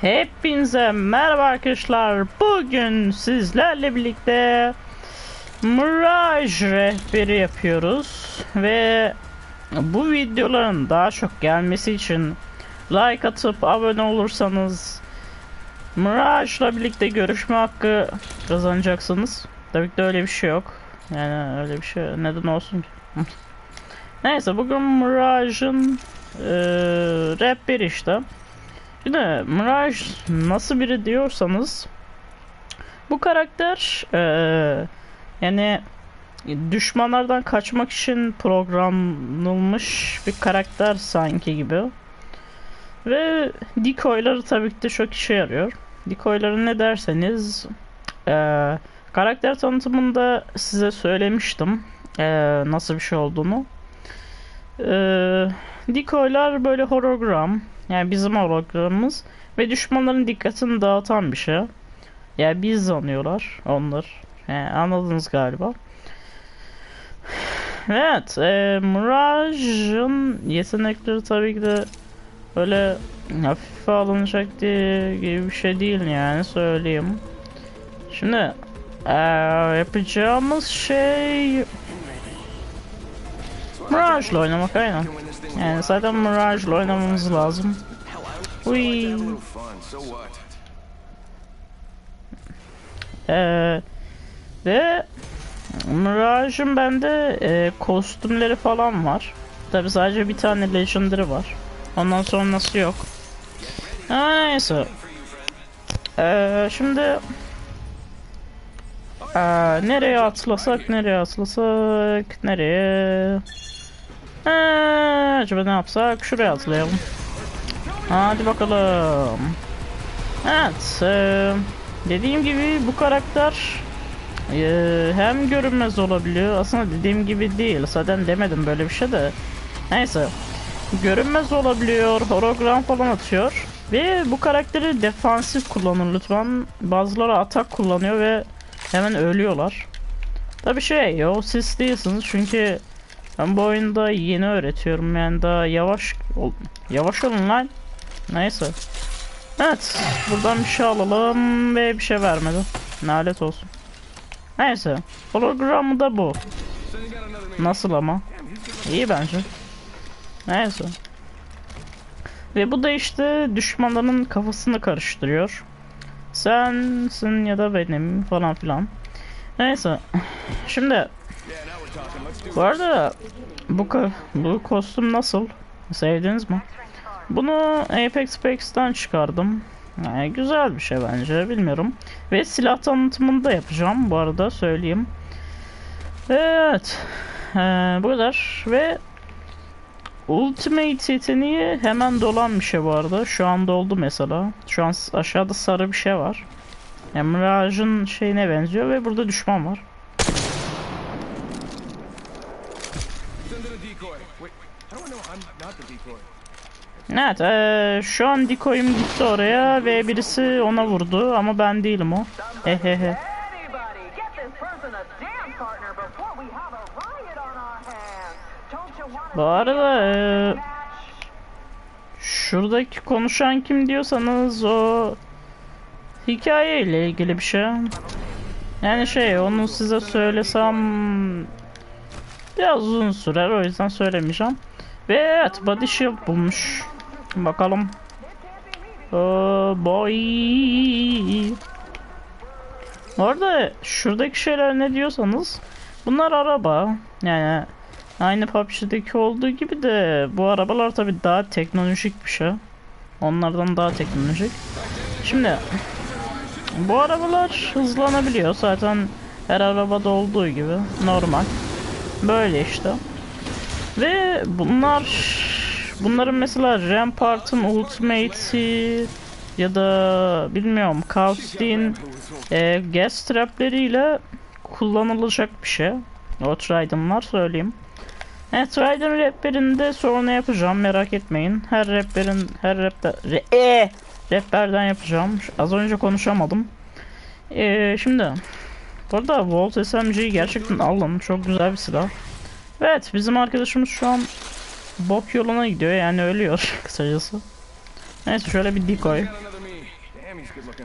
Hepinize merhaba arkadaşlar. Bugün sizlerle birlikte Mirage rehberi yapıyoruz ve bu videoların daha çok gelmesi için like atıp abone olursanız Mirage'la birlikte görüşme hakkı kazanacaksınız. Tabii ki de öyle bir şey yok. Yani öyle bir şey neden olsun ki? Neyse bugün Mirage'ın eee rehberi işte. Şimdi Mirage nasıl biri diyorsanız bu karakter eee, yani düşmanlardan kaçmak için programlanmış bir karakter sanki gibi. Ve decoyları tabii ki de çok işe yarıyor. Decoyları ne derseniz eee, karakter tanıtımında size söylemiştim eee, nasıl bir şey olduğunu. Eee decoylar böyle hologram yani bizim hologramımız ve düşmanların dikkatini dağıtan bir şey. Yani biz sanıyorlar onlar. Yani anladınız galiba. Evet, e, Mirage'ın yetenekleri tabii ki de öyle hafife alınacak diye gibi bir şey değil yani söyleyeyim. Şimdi e, yapacağımız şey Mirage'la oynamak aynen. Yani zaten Mirage'la oynamamız lazım. Uy. Ee, ve Mirage'ın bende e, kostümleri falan var. Tabi sadece bir tane Legendary var. Ondan sonrası yok. Ha, neyse. Ee, şimdi ee, nereye atlasak nereye atlasak nereye ee, acaba ne yapsak? Şuraya atlayalım. Hadi bakalım. Evet ee, dediğim gibi bu karakter ee, hem görünmez olabiliyor. Aslında dediğim gibi değil. Zaten demedim böyle bir şey de. Neyse. Görünmez olabiliyor hologram falan atıyor. Ve bu karakteri defansif kullanın lütfen. Bazıları atak kullanıyor ve hemen ölüyorlar. Tabi şey o siz değilsiniz çünkü ben bu oyunda yeni öğretiyorum yani daha yavaş ol, yavaş olun lan. Neyse. Evet buradan bir şey alalım ve bir şey vermedi. Nalet olsun. Neyse hologramı da bu. Nasıl ama? İyi bence. Neyse. Ve bu da işte düşmanların kafasını karıştırıyor. Sensin ya da benim falan filan. Neyse. Şimdi bu arada bu bu kostüm nasıl? Sevdiniz mi? Bunu Apex Spex'ten çıkardım. Yani güzel bir şey bence bilmiyorum. Ve silah tanıtımını da yapacağım bu arada söyleyeyim. Evet. Ee, bu kadar ve Ultimate yeteneği hemen dolan bir şey bu arada. Şu an doldu mesela. Şu an aşağıda sarı bir şey var. Mirage'ın şeyine benziyor ve burada düşman var. Evet, eee, şu an decoy'um gitti oraya ve birisi ona vurdu ama ben değilim o. Hehehe. Bu arada eee, şuradaki konuşan kim diyorsanız o hikaye ile ilgili bir şey. Yani şey onu size söylesem biraz uzun sürer o yüzden söylemeyeceğim. Ve body shield bulmuş. Bakalım. Oh boy. Orada şuradaki şeyler ne diyorsanız bunlar araba. Yani aynı PUBG'deki olduğu gibi de bu arabalar tabi daha teknolojik bir şey. Onlardan daha teknolojik. Şimdi bu arabalar hızlanabiliyor zaten her arabada olduğu gibi normal. Böyle işte. Ve bunlar bunların mesela Rampart'ın Ultimate'i ya da bilmiyorum Kaust'in e, gas trapleriyle kullanılacak bir şey. O Trident'lar söyleyeyim. Evet Trident rehberinde sonra yapacağım merak etmeyin. Her rehberin her rehber re, e, rehberden yapacağım. Az önce konuşamadım. E, şimdi burada Volt SMG'yi gerçekten alın. Çok güzel bir silah. Evet bizim arkadaşımız şu an bok yoluna gidiyor yani ölüyor kısacası. Neyse şöyle bir decoy.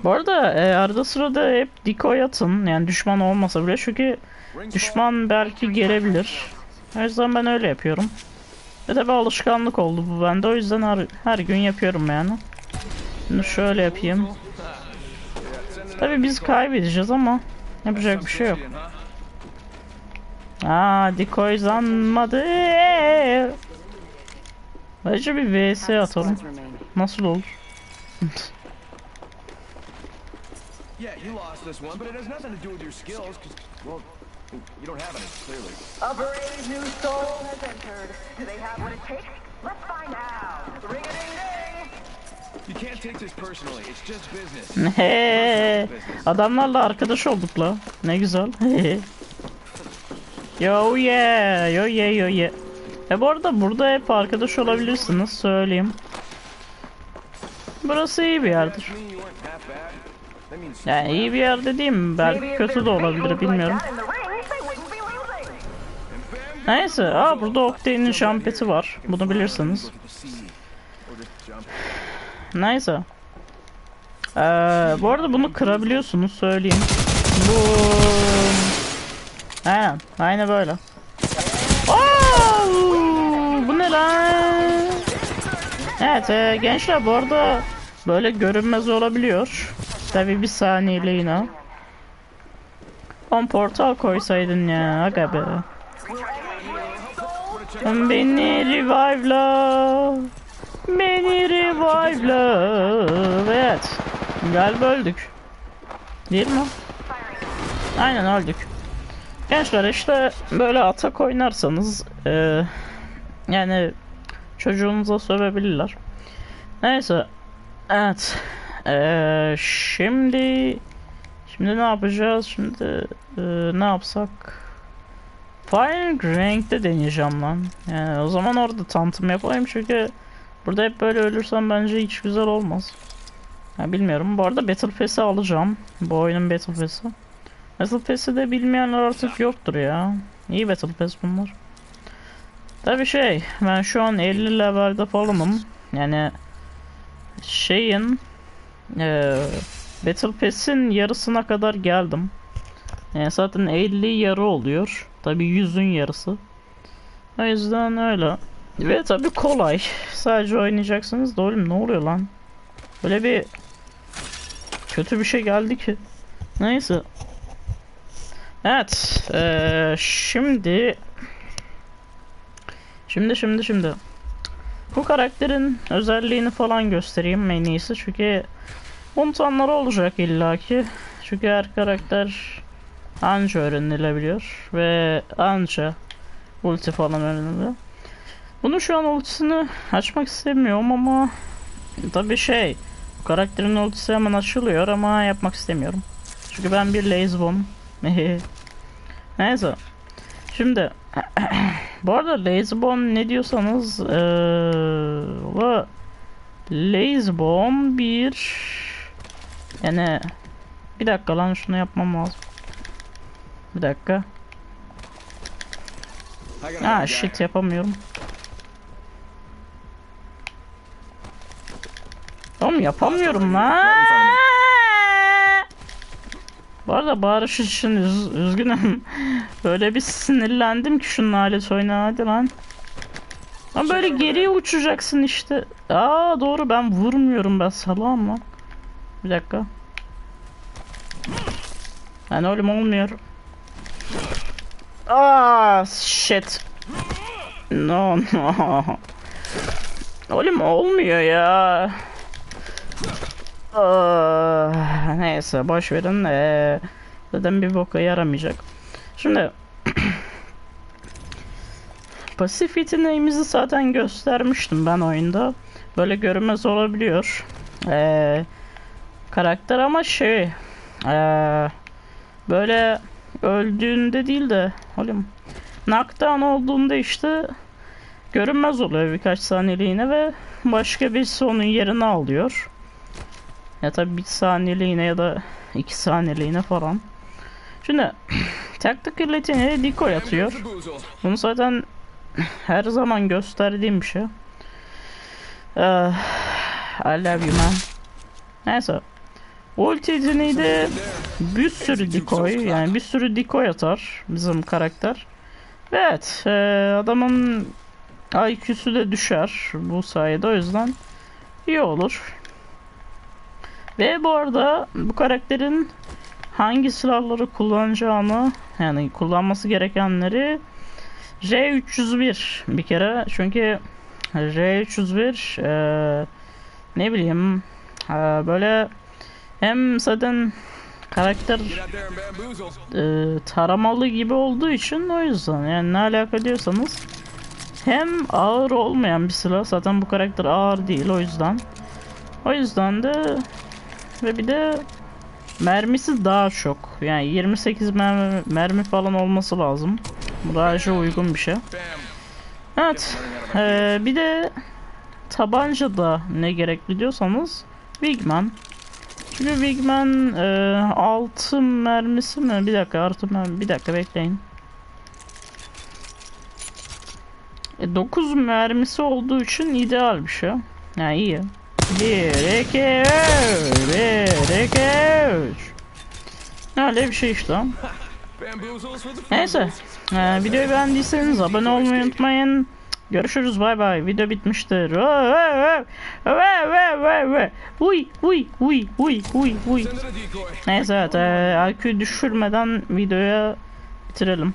Bu arada e, arada sırada hep decoy atın. Yani düşman olmasa bile çünkü düşman belki gelebilir. O yüzden ben öyle yapıyorum. Ve tabi alışkanlık oldu bu bende. O yüzden her, her gün yapıyorum yani. Şimdi şöyle yapayım. Tabi biz kaybedeceğiz ama yapacak bir şey yok. Aa decoy zanmadı. Bence bir vs atalım. Nasıl olur? Yeah, you lost this one, but it has nothing to do with your skills, 'cause, well, you don't have any, clearly. A brave new soul has entered. Do they have what it takes? Let's find out. Ring a ding ding. You can't take this personally. It's just business. He, adamlarla arkadaş olduk la. Ne güzel. yo yeah, yo yeah, yo yeah. E bu arada burada hep arkadaş olabilirsiniz söyleyeyim. Burası iyi bir yerdir. Yani iyi bir yer dediğim belki kötü de olabilir bilmiyorum. Neyse, aa burada Octane'in şampeti var. Bunu bilirsiniz. Neyse. Ee, bu arada bunu kırabiliyorsunuz söyleyeyim. Bu... Aynen, aynen böyle. Aa, bu ne lan? Evet e, gençler bu arada böyle görünmez olabiliyor. Tabi bir saniyeliğine. On portal koysaydın ya aga be. Beni revive'la. Beni revive'la. Evet. Galiba öldük. Değil mi? Aynen öldük. Gençler işte böyle atak oynarsanız eee, yani çocuğunuza sövebilirler. Neyse. Evet. Eee, şimdi şimdi ne yapacağız? Şimdi eee, ne yapsak? Fire Rank'te deneyeceğim lan. Yani o zaman orada tanıtım yapayım çünkü burada hep böyle ölürsem bence hiç güzel olmaz. Ya bilmiyorum. Bu arada Battle Pass'i alacağım. Bu oyunun Battle Pass'i. Battle Pass'i de bilmeyenler artık yoktur ya. İyi Battle Pass bunlar. Tabi şey, ben şu an 50 levelde falanım. Yani şeyin eee Battle Pass'in yarısına kadar geldim. Yani zaten 50 yarı oluyor. Tabi 100'ün yarısı. O yüzden öyle. Ve tabi kolay. Sadece oynayacaksınız da oğlum ne oluyor lan? Böyle bir kötü bir şey geldi ki. Neyse. Evet. eee, şimdi Şimdi şimdi şimdi. Bu karakterin özelliğini falan göstereyim en iyisi çünkü unutanlar olacak illaki. Çünkü her karakter anca öğrenilebiliyor ve anca ulti falan öğreniliyor. Bunu şu an ultisini açmak istemiyorum ama tabi şey bu karakterin ultisi hemen açılıyor ama yapmak istemiyorum. Çünkü ben bir lazebom. Neyse. Şimdi bu arada lazebom ne diyorsanız eee bu lazebom bir yani bir dakika lan şunu yapmam lazım. Bir dakika. Ha guy. shit yapamıyorum. Oğlum yapamıyorum lan. Bu arada bağırış için üz- üzgünüm. Böyle bir sinirlendim ki şunun alet oyna hadi lan. Ama böyle geriye uçacaksın işte. Aa doğru ben vurmuyorum ben salağım lan. Bir dakika. Yani oğlum olmuyor. Ah shit. No no. Oğlum olmuyor ya. Ah, neyse boş verin. Ee, zaten bir boka yaramayacak. Şimdi pasif yeteneğimizi zaten göstermiştim ben oyunda. Böyle görünmez olabiliyor. Ee, karakter ama şey ee, böyle öldüğünde değil de oğlum knockdown olduğunda işte görünmez oluyor birkaç saniyeliğine ve başka birisi onun yerini alıyor. Ya tabi bir saniyeliğine ya da iki saniyeliğine falan. Şimdi tactical yeteneği decoy atıyor. Bunu zaten her zaman gösterdiğim bir şey. Eh, I love you man. Neyse. Ulti yeteneği de bir sürü decoy yani bir sürü decoy atar bizim karakter. Evet e, adamın IQ'su da düşer bu sayede o yüzden iyi olur. Ve bu arada bu karakterin hangi silahları kullanacağını yani kullanması gerekenleri R301 bir kere. Çünkü R301 eee, ne bileyim eee, böyle hem zaten karakter eee, taramalı gibi olduğu için o yüzden. Yani ne alaka diyorsanız hem ağır olmayan bir silah. Zaten bu karakter ağır değil o yüzden. O yüzden de ve bir de mermisi daha çok yani 28 mermi, mermi falan olması lazım bu daha işe uygun bir şey. Evet. Ee, bir de tabancada ne gerekli diyorsanız Wigman. Çünkü Wigman e, 6 mermisi mi? Bir dakika artı mermi. Bir dakika bekleyin. E, 9 mermisi olduğu için ideal bir şey. Yani iyi. 1, 2, 3. 1, 2, 3. Öyle bir şey işte. Neyse. Ee, videoyu beğendiyseniz abone olmayı unutmayın. Görüşürüz bay bay. Video bitmiştir. Uy uy uy uy uy uy. Neyse evet. E, IQ düşürmeden videoya bitirelim.